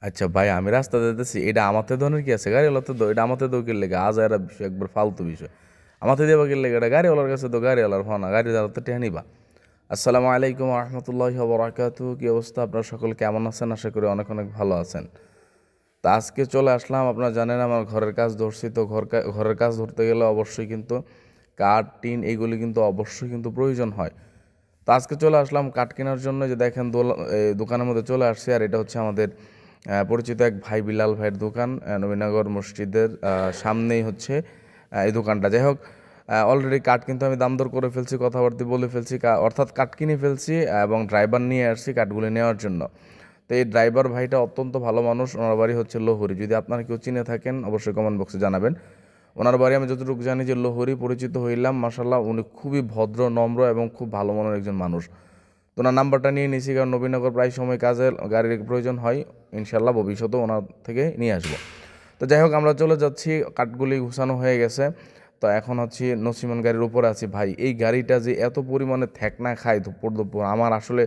আচ্ছা ভাই, আমি রাস্তা দিতেছি, এটা আমাতে ধরনের কি আছে? গাড়িওয়ালা তো দো- এটা আমাতে দৌকের লেগে, আজ এরা বিষয়, একবার ফালতু বিষয়। আমাতে দেবা লেগে, এটা গাড়িওয়ালার কাছে তো গাড়িওয়ালার ফোন গাড়ি দ্বারা তো টেহা নিবা। আসসালামু আলাইকুম রহমতুল্লাহ বরাকাতু কি অবস্থা? আপনার সকল কেমন আছেন? আশা করি অনেক অনেক ভালো আছেন। তা আজকে চলে আসলাম, আপনারা জানেন আমার ঘরের কাজ ধরছি, তো ঘর ঘরের কাজ ধরতে গেলে অবশ্যই কিন্তু কাঠ, টিন এইগুলি কিন্তু অবশ্যই কিন্তু প্রয়োজন হয়। তো আজকে চলে আসলাম কাঠ কেনার জন্য, যে দেখেন দোকানের মধ্যে চলে আসছে, আর এটা হচ্ছে আমাদের পরিচিত এক ভাই বিলাল ভাইয়ের দোকান নবীনগর মসজিদের সামনেই হচ্ছে এই দোকানটা। যাই হোক অলরেডি কাঠ কিন্তু আমি দাম দর করে ফেলছি, কথাবার্তা বলে ফেলছি অর্থাৎ কাঠ কিনে ফেলছি, এবং ড্রাইভার নিয়ে আসছি কাঠগুলি নেওয়ার জন্য। তো এই ড্রাইভার ভাইটা অত্যন্ত ভালো মানুষ, ওনার বাড়ি হচ্ছে লোহরি। যদি আপনারা কেউ চিনে থাকেন, অবশ্যই কমেন্ট বক্সে জানাবেন। ওনার বাড়ি আমি যতটুকু জানি যে লোহরি পরিচিত হইলাম মাসাল্লাহ উনি খুবই ভদ্র, নম্র এবং খুব ভালো মনের একজন মানুষ। তো ওনার নাম্বারটা নিয়ে নিয়েছি কারণ নবীনগর প্রায় সময় কাজে, গাড়ির প্রয়োজন হয়। ইনশাল্লাহ ভবিষ্যতেও ওনার থেকে নিয়ে আসব। তো যাই হোক, আমরা চলে যাচ্ছি, কাঠগুলি ঘুষানো হয়ে গেছে। তো এখন হচ্ছে নসিমন গাড়ির উপরে আছি। ভাই, এই গাড়িটা যে এত পরিমাণে থ্যাকনা খায় দুপুর দুপুর, আমার আসলে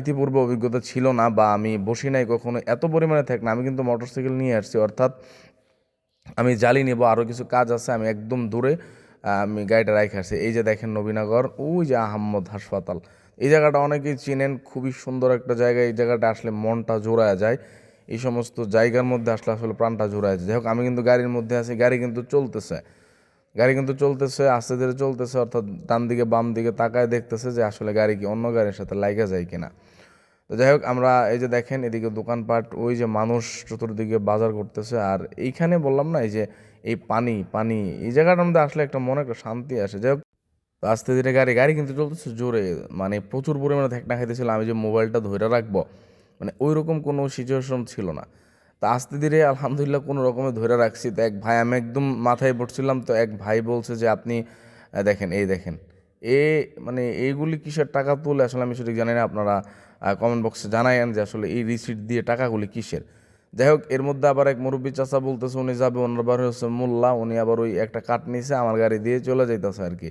ইতিপূর্বে অভিজ্ঞতা ছিল না বা আমি বসি নাই কখনো। এত পরিমাণে থ্যাকনা আমি কিন্তু মোটরসাইকেল নিয়ে আসছি। অর্থাৎ আমি জালি নেব আরও কিছু কাজ আছে, আমি একদম দূরে আমি গাড়িটা রাখে আসছি। এই যে দেখেন নবীনগর, ওই যে আহম্মদ হাসপাতাল। এই জায়গাটা অনেকেই চিনেন, খুবই সুন্দর একটা জায়গা। এই জায়গাটা আসলে মনটা জোড়ায় যায়। এই সমস্ত জায়গার মধ্যে আসলে আসলে প্রাণটা জোড়ায় যায়। যাই হোক আমি কিন্তু গাড়ির মধ্যে আছি, গাড়ি কিন্তু চলতেছে। গাড়ি কিন্তু চলতেছে, আস্তে ধীরে চলতেছে, অর্থাৎ ডান দিকে, বাম দিকে তাকায় দেখতেছে যে আসলে গাড়ি কি অন্য গাড়ির সাথে লাইগা যায় কিনা। তো যাই হোক আমরা এই যে দেখেন, এদিকে দোকানপাট, ওই যে মানুষ চতুর্দিকে বাজার করতেছে। আর এইখানে বললাম না, এই যে এই পানি পানি, এই জায়গাটার মধ্যে আসলে একটা মনে একটা শান্তি আসে। যাই হোক আস্তে ধীরে গাড়ি গাড়ি কিন্তু চলতেছে জোরে। মানে প্রচুর পরিমাণে থেকনা খাইতেছিল, আমি যে মোবাইলটা ধরে রাখব মানে ওই রকম কোনো সিচুয়েশন ছিল না। তা আস্তে ধীরে আলহামদুলিল্লাহ কোনো রকমে ধরে রাখছি। তো এক ভাই, আমি একদম মাথায় পড়ছিলাম, তো এক ভাই বলছে যে, আপনি দেখেন, এই দেখেন, এ মানে এইগুলি কিসের টাকা তুলে? আসলে আমি সঠিক জানি না, আপনারা কমেন্ট বক্সে জানায়েন যে, আসলে এই রিসিট দিয়ে টাকাগুলি কিসের। যাই হোক, এর মধ্যে আবার এক মুরব্বী চাচা বলতেছে, উনি যাবে ওনার বাড়ি হচ্ছে মোল্লা, উনি আবার ওই একটা কাঠ নিছে, আমার গাড়ি দিয়ে চলে যাইতেছে আর কি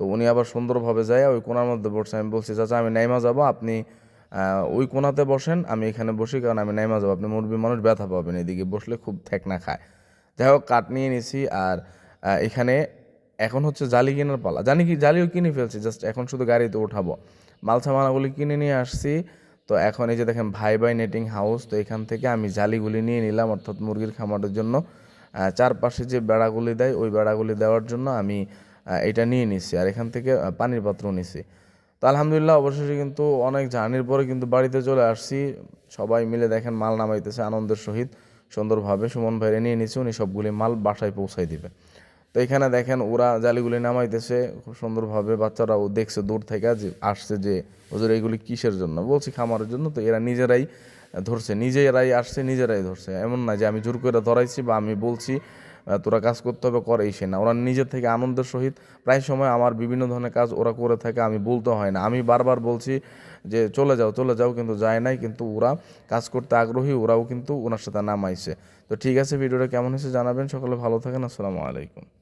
তো উনি আবার সুন্দরভাবে যায়, ওই কোনার মধ্যে বসছে আমি বলছি, চাচা, আমি নাইমা যাব, আপনি ওই কোনাতে বসেন, আমি এখানে বসি, কারণ আমি নাইমা যাব। আপনি মুরব্বী মানুষ, ব্যথা পাবেন এদিকে, বসলে খুব ঠেকনা খায়। যাই হোক, কাঠ নিয়ে নিছি, আর এখানে এখন হচ্ছে জালি কেনার পালা। জানি কি, জালিও কিনে ফেলছি, জাস্ট এখন শুধু গাড়িতে উঠাবো। মাল সামানাগুলি কিনে নিয়ে আসছি। তো এখন এই যে দেখেন, ভাই ভাই নেটিং হাউস, তো এখান থেকে আমি জালিগুলি নিয়ে নিলাম, অর্থাৎ মুরগির খামারের জন্য। চারপাশে যে বেড়াগুলি দেয়, ওই বেড়াগুলি দেওয়ার জন্য আমি এটা নিয়ে নিছি। আর এখান থেকে পানির পাত্র নিছি। তো আলহামদুলিল্লাহ, অবশেষে কিন্তু অনেক জার্নির পরে কিন্তু বাড়িতে চলে আসছি। সবাই মিলে দেখেন, মাল নামাইতেছে আনন্দের সহিত। সুন্দরভাবে সুমন ভাইরে নিয়ে নিচ্ছে উনি সবগুলি মাল বাসায় পৌঁছাই দিবে। তো এখানে দেখেন, ওরা জালিগুলি নামাইতেছে। খুব সুন্দরভাবে বাচ্চারাও দেখছে দূর থেকে যে, আসছে যে ওদের এইগুলি কিসের জন্য? বলছি, খামারের জন্য। তো এরা নিজেরাই ধরছে। নিজেরাই আসছে, নিজেরাই ধরছে। এমন না যে, আমি জোর করে ধরাইছি বা আমি বলছি তোরা কাজ করতে হবে, করে সে না। ওরা নিজের থেকে আনন্দের সহিত প্রায় সময় আমার বিভিন্ন ধরনের কাজ ওরা করে থাকে, আমি বলতে হয় না। আমি বারবার বলছি যে, চলে যাও চলে যাও। কিন্তু যায় নাই, কিন্তু ওরা কাজ করতে আগ্রহী, ওরাও কিন্তু ওনার সাথে নামাইছে। তো ঠিক আছে, ভিডিওটা কেমন হয়েছে জানাবেন। সকলে ভালো থাকেন, আসসালামু আলাইকুম।